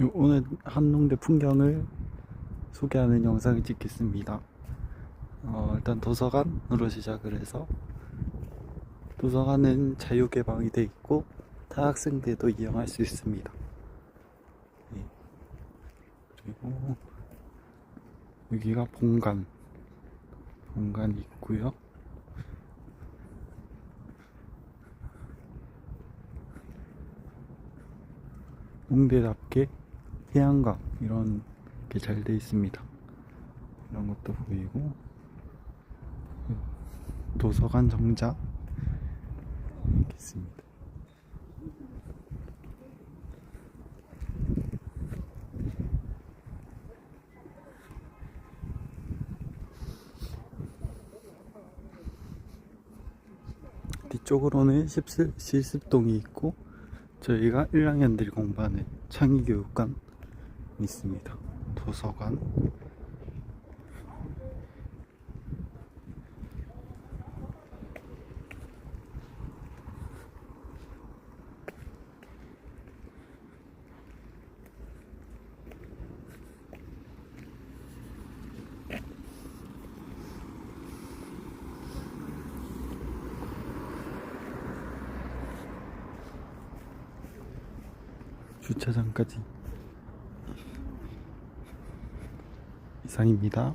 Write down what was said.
요- 오늘 한농대 풍경을 소개하는 영상을 찍겠습니다. 어, 일단 도서관으로 시작을 해서 도서관은 자유 개방이 돼 있고 타학생들도 이용할 수 있습니다. 네. 그리고 여기가 본관 본관이 있고요. 홍대답게 해안강 이런 게 잘 돼 있습니다. 이런 것도 보이고 도서관 정자 이렇게 있습니다. 뒤쪽으로는 실습, 실습동이 있고 저희가 1학년들이 공부하는 창의교육관 있습니다. 도서관. 주차장까지 이상입니다.